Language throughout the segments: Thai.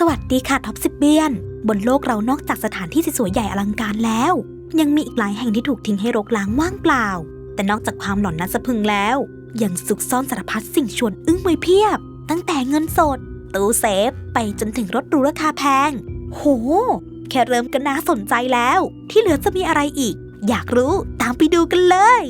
สวัสดีค่ะท็อปสิบเบียน บนโลกเรานอกจากสถานที่สวยๆใหญ่อลังการแล้ว ยังมีอีกหลายแห่งที่ถูกทิ้งให้รกร้างว่างเปล่า แต่นอกจากความหลอนน่าสะพึงแล้ว ยังซุกซ่อนสารพัดสิ่งชวนอึ้งไว้เพียบ ตั้งแต่เงินสดตู้เซฟ ไปจนถึงรถหรูราคาแพง โห แค่เริ่มก็น่าสนใจแล้ว ที่เหลือจะมีอะไรอีก อยากรู้ตามไปดูกันเลย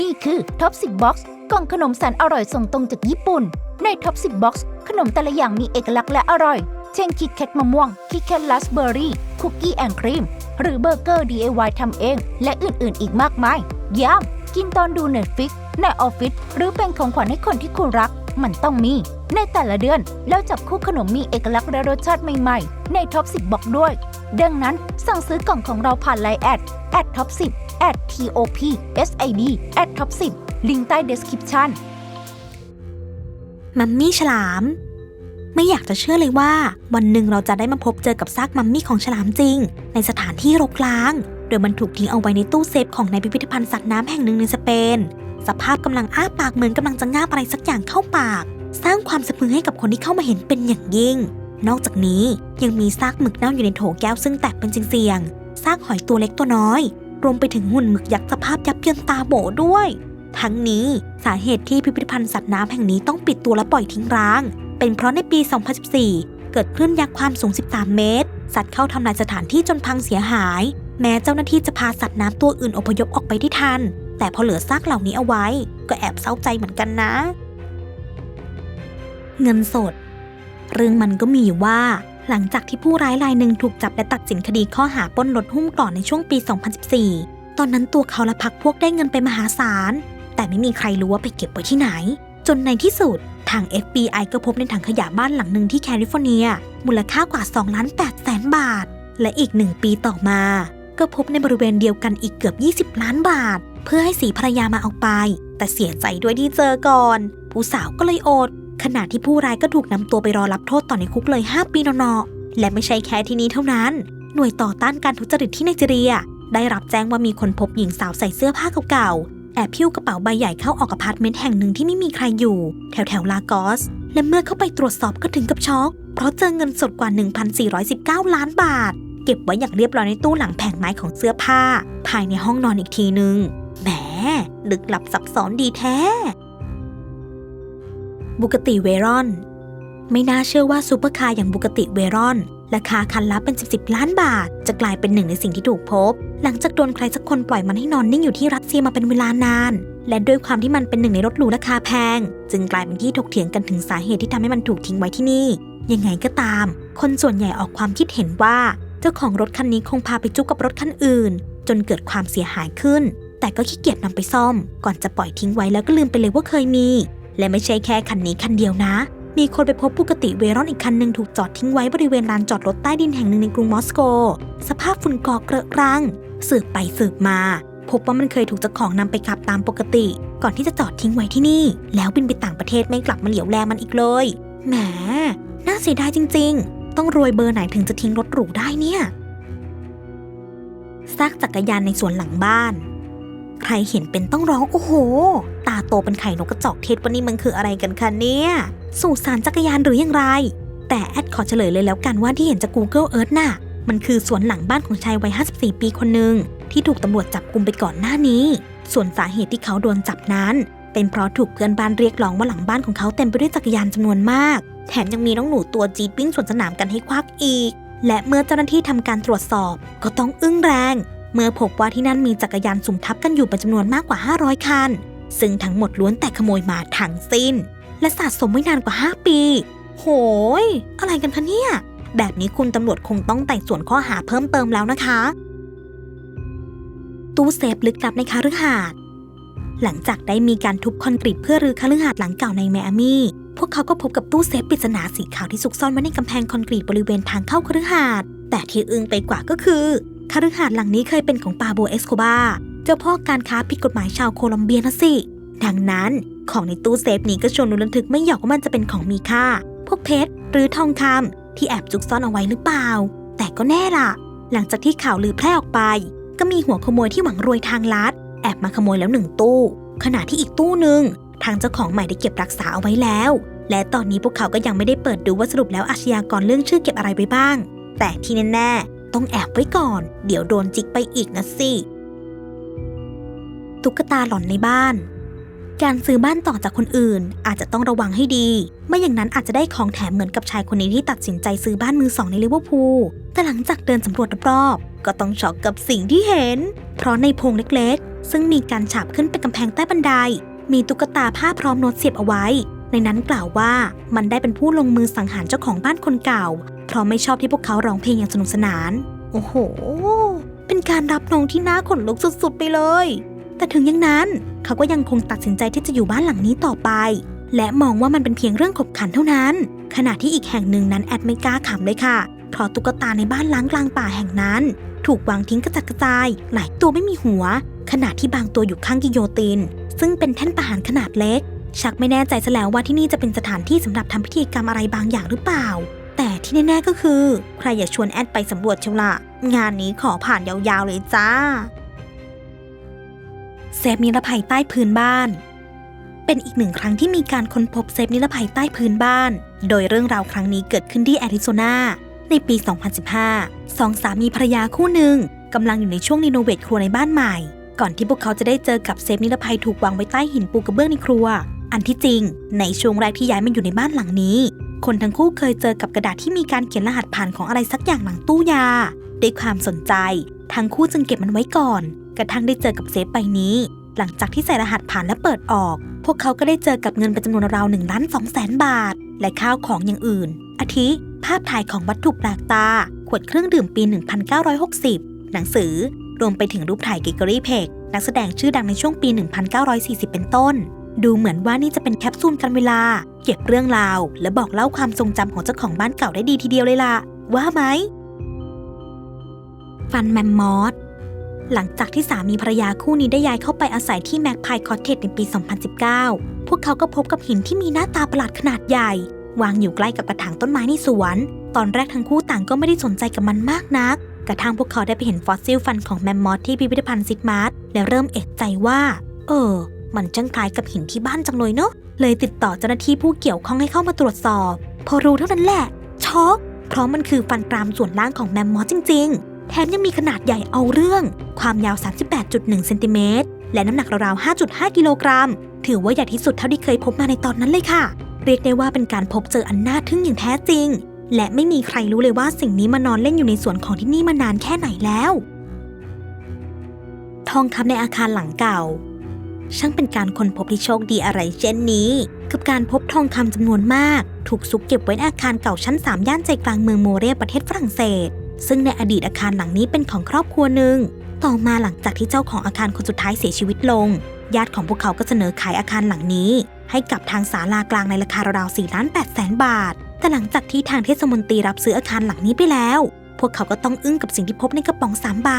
นี่คือท็อป10บ็อกซ์ กล่องขนมแสนอร่อยส่งตรงจากญี่ปุ่น ในท็อป 10 บ็อกซ์ ขนมแต่ละอย่างมีเอกลักษณ์และอร่อย เช่นคิดแคทมะม่วง คิดแคทราสเบอร์รี่ คุกกี้แอนด์ครีม หรือเบอร์เกอร์ DIY ทำเอง และอื่นๆ อีกมากมายย้ำกินตอนดูเน็ตฟิกในออฟฟิศหรือเป็นของขวัญให้คนที่คุณรัก มันต้องมี ในแต่ละเดือน แล้วจับคู่ขนมมีเอกลักษณ์และรสชาติใหม่ๆ ในท็อป 10 บ็อกซ์ด้วย ดังนั้นสั่งซื้อกล่องของเราผ่านไลน์แอดแอดท็อป10 at top sid at top 10 ลิงก์ใต้ description มัมมี่ฉลาม ไม่อยากจะเชื่อเลยว่า วันหนึ่งเราจะได้มาพบเจอกับซากมัมมี่ของฉลามจริง ในสถานที่รกร้าง โดยมันถูกทิ้งเอาไว้ในตู้เซฟของในพิพิธภัณฑ์สัตว์น้ำแห่งหนึ่งในสเปน สภาพกำลังอ้าปากเหมือนกำลังจะงาบอะไรสักอย่างเข้าปาก สร้างความสะพรึงให้กับคนที่เข้ามาเห็นเป็นอย่างยิ่ง นอกจากนี้ยังมีซากหมึกเน่าอยู่ในโถแก้วซึ่งแตกเป็นเสียงๆซากหอยตัวเล็กตัวน้อย รวมไปถึงหุ่นหมึกยักษ์สภาพยับเยินตาโบด้วย ทั้งนี้สาเหตุที่พิพิธภัณฑ์สัตว์น้ำแห่งนี้ต้องปิดตัวและปล่อยทิ้งร้าง เป็นเพราะในปี 2014 เกิดคลื่นยักษ์ความสูง 13 เมตร สัตว์เข้าทำลายสถานที่จนพังเสียหาย แม้เจ้าหน้าที่จะพาสัตว์น้ำตัวอื่นอพยพออกไปที่ทัน แต่พอเหลือซากเหล่านี้เอาไว้ ก็แอบเศร้าใจเหมือนกันนะ เงินสด เรื่องมันก็มีว่าหลังจากที่ผู้ร้ายรายหนึ่งถูกจับและตัดสินคดีข้อหาปล้นรถหุ้มก่อนในช่วงปี 2014 ตอนนั้นตัวเขาและพักพวกได้เงินไปมหาศาล แต่ไม่มีใครรู้ว่าไปเก็บไว้ที่ไหน จนในที่สุด ทาง FBI ก็พบในถังขยะบ้านหลังหนึ่งที่แคลิฟอร์เนีย มูลค่ากว่า2ล้าน8แสนบาท และอีกหนึ่งปีต่อมา ก็พบในบริเวณเดียวกันอีกเกือบ 20 ล้านบาท เพื่อให้สีภรรยามาเอาไป แต่เสียใจด้วยที่เจอก่อน ผู้สาวก็เลยอด ขณะที่ผู้ร้ายก็ถูกนำตัวไปรอรับโทษต่อในคุกเลย 5 ปีเนาะๆและไม่ใช่แค่ที่นี้เท่านั้น หน่วยต่อต้านการทุจริตที่ไนจีเรียได้รับแจ้งว่ามีคนพบหญิงสาวใส่เสื้อผ้าเก่า แอบพิ้วกระเป๋าใบใหญ่เข้าออกอพาร์ตเมนต์แห่งหนึ่งที่ไม่มีใครอยู่ แถวแถวลากอส และเมื่อเข้าไปตรวจสอบก็ถึงกับช็อก เพราะเจอเงินสดกว่า 1,419 ล้านบาท เก็บไว้อย่างเรียบร้อยในตู้หลังแผงไม้ของเสื้อผ้า ภายในห้องนอนอีกทีนึงแหมลึกลับซับซ้อนดีแท้ บุกติเวรอน ไม่น่าเชื่อว่าซูเปอร์คาร์อย่างบุกติเวรอน ราคาคันละเป็น 10บล้านบาท จะกลายเป็นหนึ่งในสิ่งที่ถูกพบ หลังจากโดนใครสักคนปล่อยมันให้นอนนิ่งอยู่ที่รัสเซียมาเป็นเวลานาน และด้วยความที่มันเป็นหนึ่งในรถหรูราคาแพง จึงกลายเป็นที่ถกเถียงกันถึงสาเหตุที่ทำให้มันถูกทิ้งไว้ที่นี่ ยังไงก็ตาม คนส่วนใหญ่ออกความคิดเห็นว่า เจ้าของรถคันนี้คงพาไปจุกกับรถคันอื่น จนเกิดความเสียหายขึ้น แต่ก็ขี้เกียจนำไปซ่อม ก่อนจะปล่อยทิ้งไว้แล้วก็ลืมไปเลยว่าเคยมี และไม่ใช่แค่คันนี้คันเดียวนะ มีคนไปพบปกติเวรอนอีกคันหนึ่งถูกจอดทิ้งไว้บริเวณลานจอดรถใต้ดินแห่งหนึ่งในกรุงมอสโก สภาพฝุ่นเกาะเกลอะกรัง สืบไปสืบมา พบว่ามันเคยถูกเจ้าของนำไปขับตามปกติ ก่อนที่จะจอดทิ้งไว้ที่นี่ แล้วบินไปต่างประเทศไม่กลับมาเหลียวแลมันอีกเลย แหม น่าเสียดายจริง ๆ ต้องรวยเบอร์ไหนถึงจะทิ้งรถหรูได้เนี่ย ซากจักรยานในสวนหลังบ้าน ใครเห็นเป็นต้องร้องโอ้โห ตาโตเป็นไข่นกกระจอกเทศวันนี้มันคืออะไรกันคะเนี่ยสู่สารจักรยานหรืออย่างไร แต่แอดขอเฉลยเลยแล้วกันว่าที่เห็นจาก Google Earth น่ะ มันคือสวนหลังบ้านของชายวัย 54 ปีคนหนึ่งที่ถูกตำรวจจับกุมไปก่อนหน้านี้ ส่วนสาเหตุที่เขาโดนจับนั้น เป็นเพราะถูกเพื่อนบ้านเรียกร้องว่าหลังบ้านของเขาเต็มไปด้วยจักรยานจำนวนมาก แถมยังมีน้องหนูตัวจี๊ดวิ่งสวนสนามกันให้ควักอีก และเมื่อเจ้าหน้าที่ทำการตรวจสอบ ก็ต้องอึ้งแรง เมื่อพบว่าที่นั่นมีจักรยานสุ่มทับกันอยู่เป็นจำนวนมากกว่า 500 คัน ซึ่งทั้งหมดล้วนแต่ขโมยมาทั้งสิ้น และสะสมไว้นานกว่า 5 ปี โหย อะไรกันคะเนี่ย แบบนี้คุณตำรวจคงต้องไต่สวนข้อหาเพิ่มเติมแล้วนะคะ ตู้เซฟลึกลับในคาฤหาสน์หลังจากได้มีการทุบคอนกรีตเพื่อรื้อคาฤหาสน์หลังเก่าในแมอามี่ พวกเขาก็พบกับตู้เซฟปริศนาสีขาวที่ซุกซ่อนไว้ในกำแพงคอนกรีตบริเวณทางเข้าคาฤหาสน์แต่ที่อึ้งไปกว่าก็คือ คาฤหาสน์หลังนี้เคยเป็นของปาโบเอสโคบา เจ้าพ่อการค้าผิดกฎหมายชาวโคลอมเบียนะสิ ดังนั้นของในตู้เซฟนี้ก็ชวนนุระทึกไม่หยอกว่ามันจะเป็นของมีค่า พวกเพชรหรือทองคำที่แอบซุกซ่อนเอาไว้หรือเปล่า แต่ก็แน่ล่ะ หลังจากที่ข่าวลือแพร่ออกไป ก็มีหัวขโมยที่หวังรวยทางลัด แอบมาขโมยแล้วหนึ่งตู้ ขณะที่อีกตู้หนึ่งทางเจ้าของใหม่ได้เก็บรักษาเอาไว้แล้ว และตอนนี้พวกเขาก็ยังไม่ได้เปิดดูว่าสรุปแล้วอาชญากรเรื่องชื่อเก็บอะไรไว้บ้าง แต่ที่แน่ๆ ต้องแอบไว้ก่อน เดี๋ยวโดนจิกไปอีกนะสิ ตุ๊กตาหล่อนในบ้าน การซื้อบ้านต่อจากคนอื่น อาจจะต้องระวังให้ดี ไม่อย่างนั้นอาจจะได้ของแถมเหมือนกับชายคนนี้ที่ตัดสินใจซื้อบ้านมือสองในลิเวอร์พูล แต่หลังจากเดินสำรวจรอบๆก็ต้องช็อกกับสิ่งที่เห็น เพราะในโพงเล็กๆ ซึ่งมีการฉาบขึ้นเป็นกำแพงใต้บันได มีตุ๊กตาผ้าพร้อมโน้ตเสียบเอาไว้ในนั้นกล่าวว่ามันได้เป็นผู้ลงมือสังหารเจ้าของบ้านคนเก่า ราะไม่ชอบที่พวกเขาร้องเพลงอย่างสนุกสนาน โอ้โห เป็นการรับน้องที่น่าขนลุกสุดๆไปเลย แต่ถึงอย่างนั้นเขาก็ยังคงตัดสินใจที่จะอยู่บ้านหลังนี้ต่อไป และมองว่ามันเป็นเพียงเรื่องขบขันเท่านั้น ขณะที่อีกแห่งหนึ่งนั้นแอดไม่กล้าขำเลยค่ะ เพราะตุ๊กตาในบ้านล้างกลางป่าแห่งนั้น ถูกวางทิ้งกระจัดกระจาย หลายตัวไม่มีหัว ขณะที่บางตัวอยู่ข้างกิโยติน ซึ่งเป็นแท่นประหารขนาดเล็กชักไม่แน่ใจซะแล้วว่าที่นี่จะเป็นสถานที่สำหรับทำพิธีกรรมอะไรบางอย่างหรือเปล่า ที่แน่ๆก็คือ ใครอย่าชวนแอดไปสำรวจเชียวละงานนี้ขอผ่านยาวๆเลยจ้า เซฟนิรภัยใต้พื้นบ้าน เป็นอีกหนึ่งครั้งที่มีการค้นพบเซฟนิรภัยใต้พื้นบ้าน โดยเรื่องราวครั้งนี้เกิดขึ้นที่แอริโซนาในปี 2015 สองสามีภรรยาคู่หนึ่งกำลังอยู่ในช่วงรีโนเวทครัวในบ้านใหม่ ก่อนที่พวกเขาจะได้เจอกับเซฟนิรภัยถูกวางไว้ใต้หินปูกระเบื้องในครัว อันที่จริง ในช่วงแรกที่ย้ายมาอยู่ในบ้านหลังนี้ คนทั้งคู่เคยเจอกับกระดาษที่มีการเขียนรหัสผ่านของอะไรสักอย่างหลังตู้ยา ด้วยความสนใจ ทั้งคู่จึงเก็บมันไว้ก่อน กระทั่งได้เจอกับเซฟใบนี้ หลังจากที่ใส่รหัสผ่านและเปิดออก พวกเขาก็ได้เจอกับเงินเป็นจำนวนราว1ล้าน2แสนบาท และข้าวของอย่างอื่น อาทิ ภาพถ่ายของวัตถุแปลกตา ขวดเครื่องดื่มปี 1960 หนังสือ รวมไปถึงรูปถ่ายเกเกอรี่เพกนักแสดงชื่อดังในช่วงปี 1940 เป็นต้น ดูเหมือนว่านี่จะเป็นแคปซูลกันเวลา เก็บเรื่องราว และบอกเล่าความทรงจำของเจ้าของบ้านเก่าได้ดีทีเดียวเลยล่ะ ว่าไหม ฟันแมมมอสหลังจากที่สามีภรรยาคู่นี้ได้ย้ายเข้าไปอาศัยที่แม็กพายคอเทจในปี 2019 พวกเขาก็พบกับหินที่มีหน้าตาประหลาดขนาดใหญ่ วางอยู่ใกล้กับกระถางต้นไม้ในสวน ตอนแรกทั้งคู่ต่างก็ไม่ได้สนใจกับมันมากนัก กระทั่งพวกเขาได้ไปเห็นฟอสซิลฟันของแมมมอสที่พิพิธภัณฑ์ซิดมาร์ทและเริ่มเอกใจว่า เออ มันจังคล้ายกับหินที่บ้านจังเลยเนาะเลยติดต่อเจ้าหน้าที่ผู้เกี่ยวข้องให้เข้ามาตรวจสอบ พอรู้เท่านั้นแหละช็อกเพราะมันคือฟันกรามส่วนล่างของแมมมอสจริง ๆ แถมยังมีขนาดใหญ่เอาเรื่อง ความยาว 38.1เซนติเมตรและน้ำหนักราวๆ 5.5 กิโลกรัม ถือว่าใหญ่ที่สุดเท่าที่เคยพบมาในตอนนั้นเลยค่ะ เรียกได้ว่าเป็นการพบเจออันน่าทึ่งอย่างแท้จริง และไม่มีใครรู้เลยว่าสิ่งนี้มานอนเล่นอยู่ในสวนของที่นี่มานานแค่ไหนแล้ว ทองคำในอาคารหลังเก่า ช่างเป็นการค้นพบที่โชคดีอะไรเช่นนี้ กับการพบทองคำจำนวนมาก ถูกซุกเก็บไว้ในอาคารเก่าชั้น 3 ย่านใจกลางเมืองโมเรียประเทศฝรั่งเศส ซึ่งในอดีตอาคารหลังนี้เป็นของครอบครัวหนึ่ง ต่อมาหลังจากที่เจ้าของอาคารคนสุดท้ายเสียชีวิตลง ญาติของพวกเขาก็เสนอขายอาคารหลังนี้ ให้กับทางศาลากลางในราคาราวๆ4ล้าน8แสนบาท แต่หลังจากที่ทางเทศมนตรีรับซื้ออาคารหลังนี้ไปแล้ว พวกเขาก็ต้องอึ้งกับสิ่งที่พบในกระป๋องสามใบ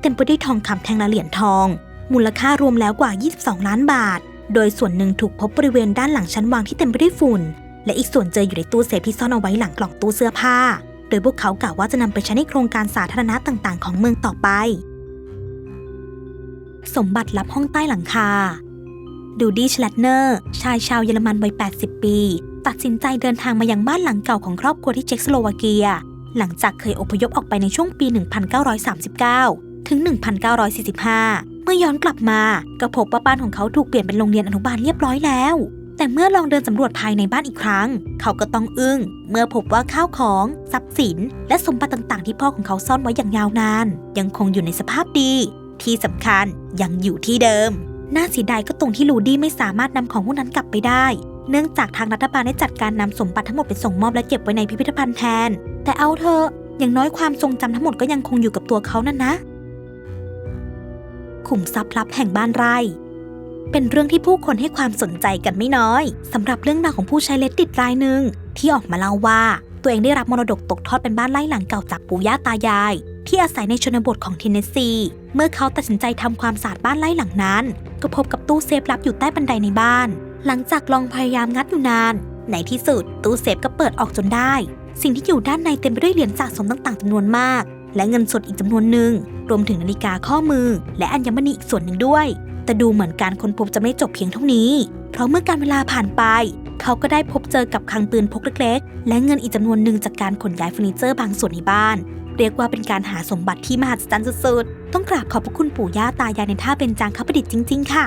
เต็มไปด้วยทองคำแท่งละเหรียญทอง มูลค่ารวมแล้วกว่า 22 ล้านบาท โดยส่วนหนึ่งถูกพบบริเวณด้านหลังชั้นวางที่เต็มไปด้วยฝุ่น และอีกส่วนเจออยู่ในตู้เซฟที่ซ่อนเอาไว้หลังกล่องตู้เสื้อผ้า โดยพวกเขากล่าวว่าจะนำไปใช้ในโครงการสาธารณะต่างๆ ของเมืองต่อไป สมบัติลับห้องใต้หลังคา ดูดี้ชลัตเนอร์ ชายชาวเยอรมันวัย 80 ปี ตัดสินใจเดินทางมายังบ้านหลังเก่าของครอบครัวที่เช็กสโลวาเกีย หลังจากเคยอพยพออกไปในช่วงปี 1939 ถึง 1945 เมื่อย้อนกลับมาก็พบว่าบ้านของเขาถูกเปลี่ยนเป็นโรงเรียนอนุบาลเรียบร้อยแล้ว แต่เมื่อลองเดินสำรวจภายในบ้านอีกครั้ง เขาก็ต้องอึ้ง เมื่อพบว่าข้าวของ ทรัพย์สิน และสมบัติต่างๆ ที่พ่อของเขาซ่อนไว้อย่างยาวนาน ยังคงอยู่ในสภาพดี ที่สำคัญยังอยู่ที่เดิม น่าเสียดายก็ตรงที่ลูดี้ไม่สามารถนำของพวกนั้นกลับไปได้ เนื่องจากทางรัฐบาลได้จัดการนำสมบัติทั้งหมดไปส่งมอบและเก็บไว้ในพิพิธภัณฑ์แทน แต่เอาเถอะอย่างน้อยความทรงจำทั้งหมดก็ยังคงอยู่กับตัวเขานั่นนะ ขุมทรัพย์ลับแห่งบ้านไร่ เป็นเรื่องที่ผู้คนให้ความสนใจกันไม่น้อยสำหรับเรื่องราวของผู้ใช้เลดดิตรายหนึ่งที่ออกมาเล่าว่า ตัวเองได้รับมรดกตกทอดเป็นบ้านไร่หลังเก่าจากปู่ย่าตายาย ที่อาศัยในชนบทของเทนเนสซี เมื่อเขาตัดสินใจทำความสะอาดบ้านไร่หลังนั้น ก็พบกับตู้เซฟลับอยู่ใต้บันไดในบ้าน หลังจากลองพยายามงัดอยู่นาน ในที่สุดตู้เซฟก็เปิดออกจนได้ สิ่งที่อยู่ด้านในเต็มไปด้วยเหรียญสะสมต่างๆจำนวนมาก และเงินสดอีกจำนวนหนึ่ง รวมถึงนาฬิกาข้อมือ และอัญมณีอีกส่วนหนึ่งด้วย แต่ดูเหมือนการค้นพบจะไม่จบเพียงเท่านี้ เพราะเมื่อการเวลาผ่านไป เขาก็ได้พบเจอกับคลังปืนพกเล็กๆ และเงินอีกจำนวนหนึ่งจากการขนย้ายเฟอร์นิเจอร์บางส่วนในบ้าน เรียกว่าเป็นการหาสมบัติที่มหัศจรรย์สุดๆ ต้องกราบขอบพระคุณปู่ย่าตายายในท่าเป็นจางคประดิษฐ์จริง ๆ ค่ะ